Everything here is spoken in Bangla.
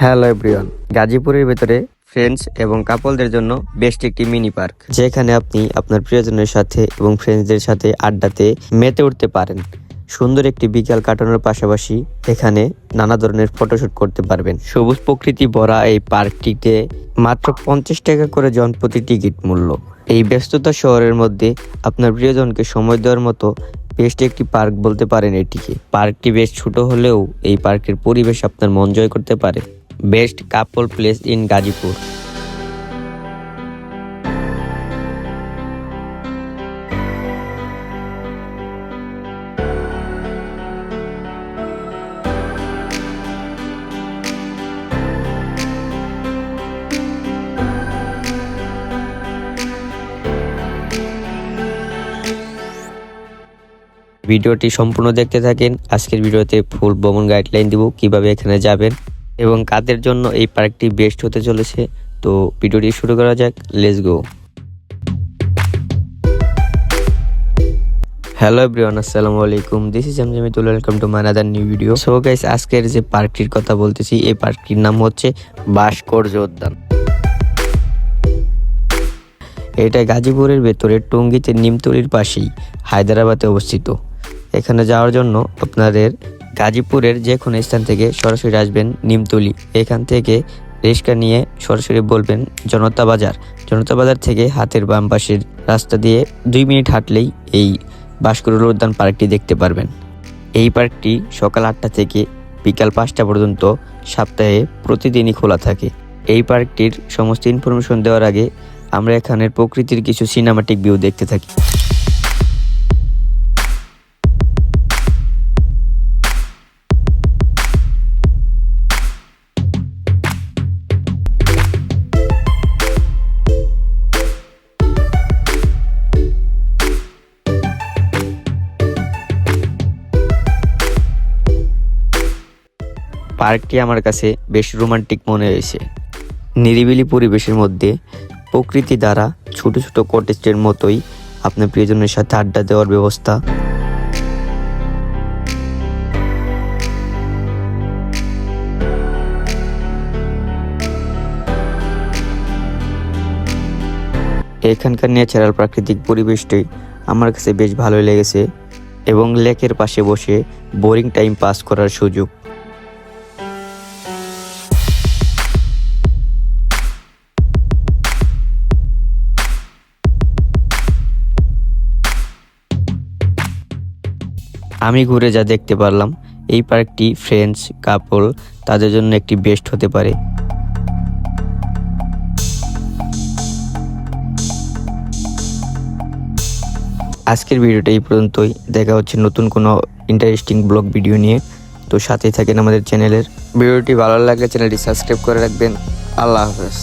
হ্যালো এভরিওয়ান, গাজীপুরের ভেতরে ফ্রেন্ডস এবং কাপলদের জন্য বেস্ট একটি মিনি পার্ক যেখানে আপনি আপনার প্রিয়জনের সাথে এবং ফ্রেন্ডসদের সাথে আড্ডাতে মেতে উঠতে পারেন। সুন্দর একটি বিকাল কাটানোর পাশাপাশি এখানে নানা ধরনের ফটোশুট করতে পারবেন। সবুজ প্রকৃতি ভরা এই পার্কটিতে মাত্র পঞ্চাশ টাকা করে জনপ্রতি টিকিট মূল্য। এই ব্যস্ততা শহরের মধ্যে আপনার প্রিয়জনকে সময় দেওয়ার মতো বেস্ট একটি পার্ক বলতে পারেন এটিকে। পার্কটি বেশ ছোট হলেও এই পার্কের পরিবেশ আপনার মন জয় করতে পারে। Best couple place in Gazipur. ভিডিওটি সম্পূর্ণ দেখতে থাকেন। আজকের ভিডিওতে ফুল ভ্রমণ গাইডলাইন দিব। কীভাবে এখানে যাবেন? এবং কাদের জন্য এই পার্কটি বেস্ট হতে চলেছে। তো ভিডিওটি শুরু করা যাক লেস গো হ্যালো এভরিওয়ান আসসালামু আলাইকুম। দিস ইজ আমজামিতুল ওয়েলকাম টু মানাদার নিউ ভিডিও সো গাইস আজকের যে পার্কটির কথা বলতেছি, এই পার্কটির নাম হচ্ছে ভাস্কর্য উদ্যান এটা গাজীপুরের ভেতরে টঙ্গীতে নিমতলির পাশেই, হায়দ্রাবাদে অবস্থিত। এখানে যাওয়ার জন্য আপনাদের গাজীপুরের যে কোনো স্থান থেকে সরাসরি আসবেন নিমতলি। এখান থেকে রিক্সা নিয়ে সরাসরি বলবেন জনতা বাজার। জনতা বাজার থেকে হাতের বাম পাশের রাস্তা দিয়ে দুই মিনিট হাঁটলেই এই ভাস্কর্য উদ্যান পার্কটি দেখতে পারবেন। এই পার্কটি সকাল আটটা থেকে বিকাল পাঁচটা পর্যন্ত সপ্তাহে প্রতিদিনই খোলা থাকে। এই পার্কটির সমস্ত ইনফরমেশন দেওয়ার আগে আমরা এখানের প্রকৃতির কিছু সিনেমাটিক ভিউ দেখতে থাকি। পার্কটি আমার কাছে বেশ রোমান্টিক মনে হয়েছে। নিরিবিলি পরিবেশের মধ্যে প্রকৃতি দ্বারা ছোট ছোট কটেজের মতোই আপনার প্রিয়জনের সাথে আড্ডা দেওয়ার ব্যবস্থা। এখানকার ন্যাচারাল প্রাকৃতিক পরিবেশটি আমার কাছে বেশ ভালোই লেগেছে এবং লেকের পাশে বসে বোরিং টাইম পাস করার সুযোগ। আমি ঘুরে যা দেখতে পারলাম, এই পার্কটি ফ্রেন্ডস কাপল তাদের জন্য একটি বেস্ট হতে পারে। আজকের ভিডিওটা এই পর্যন্তই। দেখা হচ্ছে নতুন কোনো ইন্টারেস্টিং ব্লগ ভিডিও নিয়ে। তো সাথেই থাকেন আমাদের চ্যানেলের। ভিডিওটি ভালো লাগলে চ্যানেলটি সাবস্ক্রাইব করে রাখবেন। আল্লাহ হাফেজ।